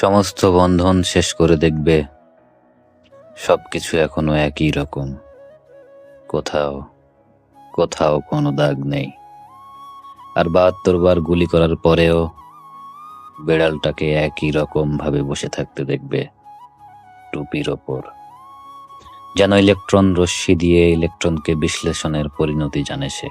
সমস্ত বন্ধন শেষ করে দেখবে সব কিছু এখনও একই রকম। কোথাও কোথাও কোনো দাগ নেই। আর বাহাত্তর বার গুলি করার পরেও বেড়ালটাকে একই রকম ভাবে বসে থাকতে দেখবে টুপির ওপর। যেন ইলেকট্রন রশ্মি দিয়ে ইলেকট্রনকে বিশ্লেষণের পরিণতি জানে সে।